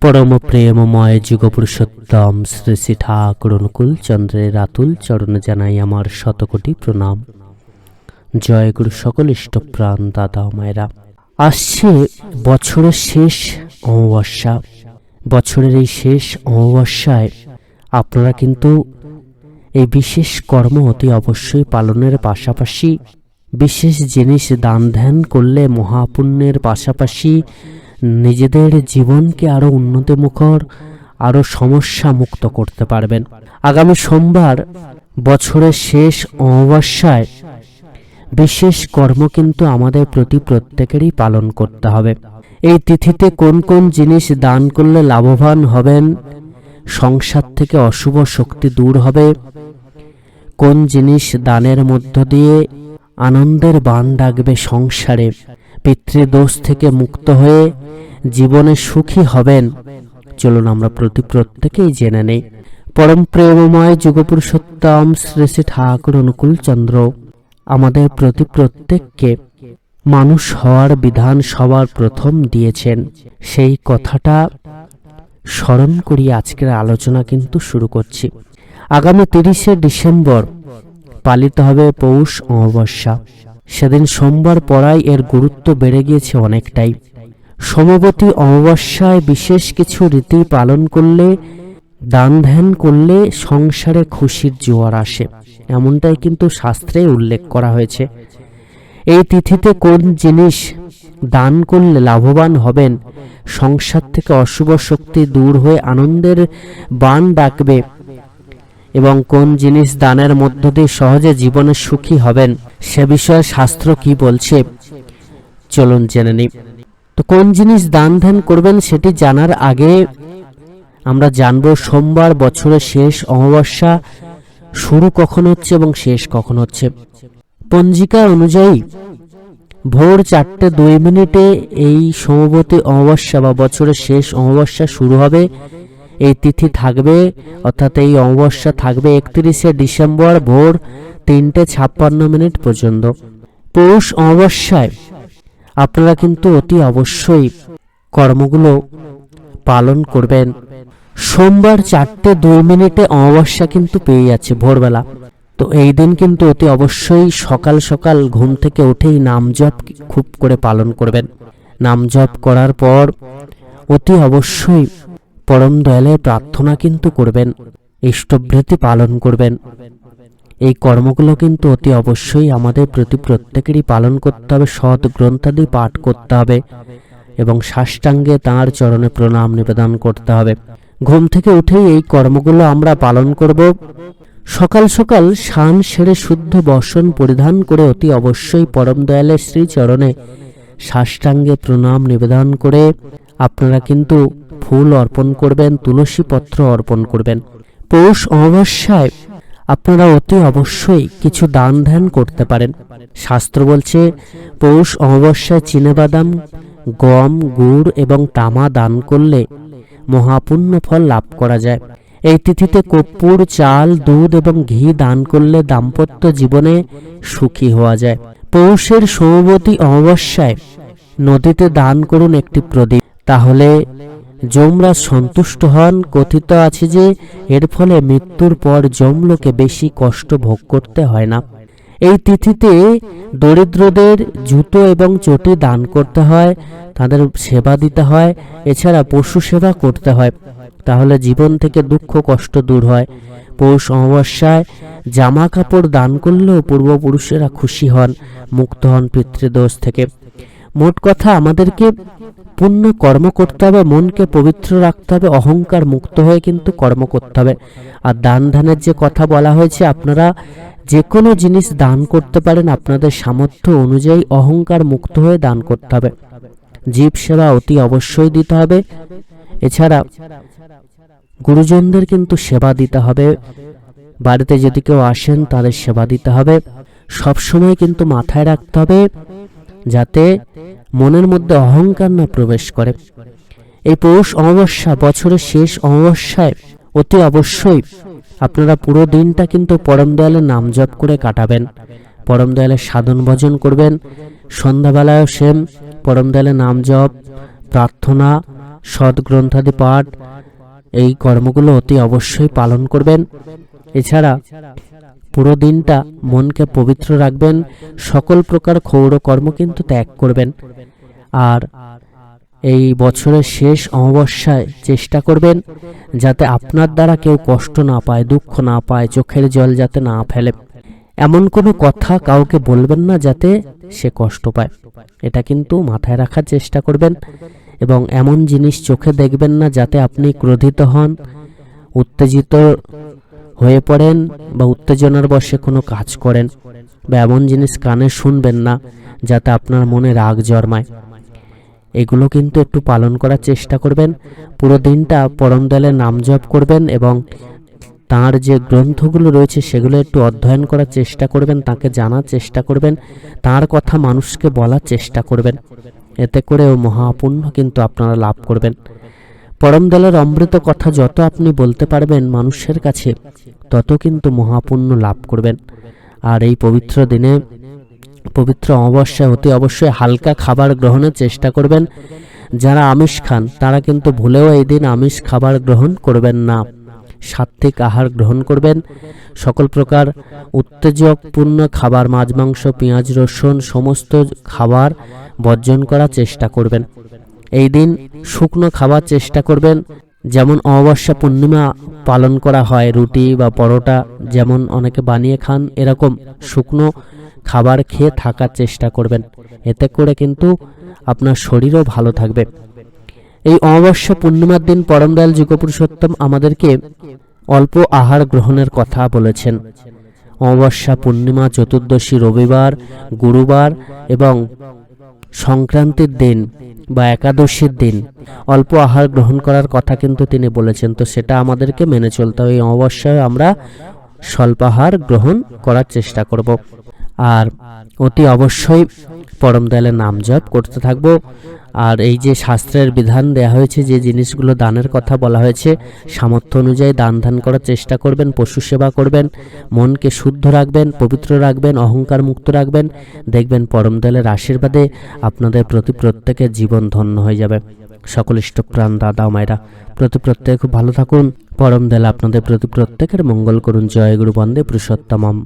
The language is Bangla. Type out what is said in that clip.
পরম প্রেমময় যুগপুরুষোত্তম শ্রী শ্রী ঠাকুর অনুকূল চন্দ্রের আতুল চরণ জানাই আমার শতকোটি প্রণাম। জয় গুরু সকল ইষ্টপ্রাণ দাদা মায়েরা। আসছে বছরের শেষ অমাবস্যা। বছরের এই শেষ অমাবস্যায় আপনারা কিন্তু এই বিশেষ কর্ম অতি অবশ্যই পালনের পাশাপাশি বিশেষ জিনিস দান ধ্যান করলে মহাপুণ্যের পাশাপাশি নিজেদের জীবনকে আরও উন্নতিমুখর আরও সমস্যা মুক্ত করতে পারবেন। আগামী সোমবার বছরের শেষ অমাবস্যায় বিশেষ কর্ম কিন্তু আমাদের প্রতি প্রত্যেকেরই পালন করতে হবে। এই তিথিতে কোন কোন জিনিস দান করলে লাভবান হবেন, সংসার থেকে অশুভ শক্তি দূর হবে, কোন জিনিস দানের মধ্য দিয়ে আনন্দের বান ডাকবে সংসারে, পিতৃদোষ থেকে মুক্ত হয়ে জীবনে সুখী হবেন। চলুন আমরা প্রতি প্রত্যেকেই জেনে নেই। পরম প্রেমময় যুগপুরুষোত্তম শ্রী শ্রী ঠাকুর অনুকূল চন্দ্র, আমাদের প্রতি প্রত্যেককে মানুষ হওয়ার বিধান সবার প্রথম দিয়েছেন। সেই কথাটা স্মরণ করি আজকের আলোচনা কিন্তু শুরু করছি। আগামী তিরিশে ডিসেম্বর পালিত হবে পৌষ অমাবস্যা। সেদিন সোমবার পড়ায় এর গুরুত্ব বেড়ে গিয়েছে অনেকটাই। সমবতী অমাবস্যায় বিশেষ কিছু রীতি পালন করলে, দান ধ্যান করলে সংসারে খুশির জোয়ার আসে। এমনটাই কিন্তু শাস্ত্রে উল্লেখ করা হয়েছে। এই তিথিতে কোন জিনিস দান করলে লাভবান হবেন, সংসার থেকে অশুভ শক্তি দূর হয়ে আনন্দের বান ডাকবে এবং কোন জিনিস দানের মধ্য দিয়ে সহজে জীবনে সুখী হবেন, সে বিষয়ে শাস্ত্র কি বলছে, চলুন জেনে নিই। তো কোন জিনিস দান ধ্যান করবেন সেটি জানার আগে আমরা জানব সোমবার বছরের শেষ অমাবস্যা শুরু কখন হচ্ছে এবং শেষ কখন হচ্ছে। পঞ্জিকা অনুযায়ী ভোর চারটে দুই মিনিটে এই সমবতী অমাবস্যা বা বছরের শেষ অমাবস্যা শুরু হবে। এই তিথি থাকবে, অর্থাৎ এই অমাবস্যা থাকবে একত্রিশে ডিসেম্বর ভোর তিনটে ছাপ্পান্ন মিনিট পর্যন্ত। পৌষ অমাবস্যায় আপনারা কিন্তু অতি অবশ্যই কর্মগুলো পালন করবেন। সোমবার চারটে দুই মিনিটে অমাবস্যা কিন্তু পেয়ে যাচ্ছে ভোরবেলা। তো এই দিন কিন্তু অতি অবশ্যই সকাল সকাল ঘুম থেকে উঠেই নাম জপ খুব করে পালন করবেন। নাম জপ করার পর অতি অবশ্যই পরম দয়ালের প্রার্থনা কিন্তু করবেন, ইষ্টভৃতি পালন করবেন। এই কর্মগুলো কিন্তু অতি অবশ্যই আমাদের প্রতি প্রত্যেকেরই পালন করতে হবে, সৎ গ্রন্থাদি পাঠ করতে হবে এবং সাষ্টাঙ্গে তাঁর চরণে প্রণাম নিবেদন করতে হবে। ঘুম থেকে উঠেই এই কর্মগুলো আমরা পালন করব। সকাল সকাল শান সেরে শুদ্ধ বসন পরিধান করে অতি অবশ্যই পরম দয়ালের শ্রী চরণে সাষ্টাঙ্গে প্রণাম নিবেদন করে আপনারা কিন্তু ফুল অর্পণ করবেন, তুলসী পত্র অর্পণ করবেন। পৌষ অমাবস্যায় আপনারা অতি অবশ্যই কিছু দান ধ্যান করতে পারেন। শাস্ত্র বলছে, পৌষ অমাবস্যায় চিনেবাদাম, গম, গুড় এবং তামা দান করলে মহাপুণ্য ফল লাভ করা যায়। এই তিথিতে কর্পূর, চাল, দুধ এবং ঘি দান করলে দাম্পত্য জীবনে সুখী হওয়া যায়। পৌষের সৌবতী অমাবস্যায় নদীতে দান করুন একটি প্রদীপ। তাহলে যমরা সন্তুষ্ট হন। কথিত আছে যে, এর ফলে মৃত্যুর পর যমলোকে বেশি কষ্ট ভোগ করতে হয় না। এই তিথিতে দরিদ্রদের জুতো এবং চটি দান করতে হয়, তাদের সেবা দিতে হয়, এছাড়া পশু সেবা করতে হয়। তাহলে জীবন থেকে দুঃখ কষ্ট দূর হয়। পৌষ অমাবস্যায় জামা কাপড় দান করলেও পূর্বপুরুষেরা খুশি হন, মুক্ত হন পিতৃদোষ থেকে। মোট কথা আমাদেরকে পুণ্য কর্ম করতে হবে, মনকে পবিত্র রাখতে হবে, অহংকার মুক্ত হয়ে কিন্তু কর্ম করতে হবে। আর দান ধানের যে কথা বলা হয়েছে, আপনারা যে কোনো জিনিস দান করতে পারেন, আপনাদের সামর্থ্য অনুযায়ী অহংকার মুক্ত হয়ে দান করতে হবে। জীব সেবা অতি অবশ্যই দিতে হবে। এছাড়া গুরুজনদের কিন্তু সেবা দিতে হবে। বাড়িতে যদি কেউ আসেন, তাদের সেবা দিতে হবে। সবসময় কিন্তু মাথায় রাখতে হবে যাতে মনের মধ্যে অহংকার না প্রবেশ করে। এই পৌষ অমাবস্যা বছরের শেষ অমাবস্যায় অতি অবশ্যই আপনারা পুরো দিনটা কিন্তু পরম দয়ালের নাম জপ করে কাটাবেন। পরম দয়ালের সাধন ভজন করবেন। সন্ধ্যাবেলায়ও সেম পরম দয়ালের নাম জপ, প্রার্থনা সৎ গ্রন্থাদি পাঠ, এই কর্মগুলো অতি অবশ্যই পালন করবেন। এছাড়া পুরো দিনটা মনকে পবিত্র রাখবেন, সকল প্রকার ক্ষৌর কর্ম কিন্তু ত্যাগ করবেন। আর এই বছরের শেষ অমাবস্যায় চেষ্টা করবেন যাতে আপনার দ্বারা কেউ কষ্ট না পায়, দুঃখ না পায়, চোখের জল যাতে না ফেলে। এমন কোনো কথা কাউকে বলবেন না যাতে সে কষ্ট পায়। এটা কিন্তু মাথায় রাখার চেষ্টা করবেন এবং এমন জিনিস চোখে দেখবেন না যাতে আপনি ক্রোধিত হন, উত্তেজিত হয়ে পড়েন বা উত্তেজনার বশে কোনো কাজ করেন, বা এমন জিনিস কানে শুনবেন না যাতে আপনার মনে রাগ জন্মায়। এগুলো কিন্তু একটু পালন করার চেষ্টা করবেন, পুরো দিনটা পরম দয়ালের নাম জপ করবেন এবং তার যে গ্রন্থগুলো রয়েছে সেগুলো একটু অধ্যয়ন করার চেষ্টা করবেন, তাকে জানার চেষ্টা করবেন, তার কথা মানুষকে বলার চেষ্টা করবেন। এতে করেও মহাপুণ্য কিন্তু আপনারা লাভ করবেন। পরম দলের অমৃত কথা যত আপনি বলতে পারবেন মানুষের কাছে, তত কিন্তু মহাপুণ্য লাভ করবেন। আর এই পবিত্র দিনে, পবিত্র অমাবস্যায় অতি অবশ্যই হালকা খাবার গ্রহণের চেষ্টা করবেন। যারা আমিষ খান, তারা কিন্তু ভুলেও এই দিন আমিষ খাবার গ্রহণ করবেন না। সাত্ত্বিক আহার গ্রহণ করবেন। সকল প্রকার উত্তেজকপূর্ণ খাবার, মাছ, মাংস, পেঁয়াজ, রসুন, সমস্ত খাবার বর্জন করার চেষ্টা করবেন। এই দিন শুকনো খাবার চেষ্টা করবেন। যেমন অমাবস্যা পূর্ণিমা পালন করা হয়, রুটি বা পরোটা, যেমন অনেকে বানিয়ে খান, এরকম শুকনো খাবার খেয়ে থাকার চেষ্টা করবেন। এতে করে কিন্তু আপনার শরীরও ভালো থাকবে। এই অমাবস্যা পূর্ণিমার দিন পরমদয়াল যুগপুরুষোত্তম আমাদেরকে অল্প আহার গ্রহণের কথা বলেছেন। অমাবস্যা পূর্ণিমা, চতুর্দশী রবিবার, গুরুবার এবং সংক্রান্তির দিন বা একাদশীর দিন। অল্প আহার গ্রহণ করার কথা কিন্তু তিনি বলেছেন। তো সেটা আমাদেরকে মেনে চলতে হবে। এই অবশ্যই আমরা স্বল্পাহার গ্রহণ করার চেষ্টা করব। আর অতি অবশ্যই পরম দয়ালের নাম জপ করতে থাকব। আর এই যে শাস্ত্রের বিধান দেয়া হয়েছে, যে জিনিসগুলো দানের কথা বলা হয়েছে, সামর্থ্য অনুযায়ী দান ধান করার চেষ্টা করবেন, পশু সেবা করবেন, মনকে শুদ্ধ রাখবেন, পবিত্র রাখবেন, অহংকার মুক্ত রাখবেন, দেখবেন পরম দয়ালের আশীর্বাদে আপনাদের প্রতি প্রত্যেকের জীবন ধন্য হয়ে যাবে। সকল ইষ্টপ্রাণ দাদা মায়েরা, প্রতি প্রত্যেকে খুব ভালো থাকুন। পরম দয়াল আপনাদের প্রতি প্রত্যেকের মঙ্গল করুন। জয় গুরু বন্দে পুরুষোত্তমম।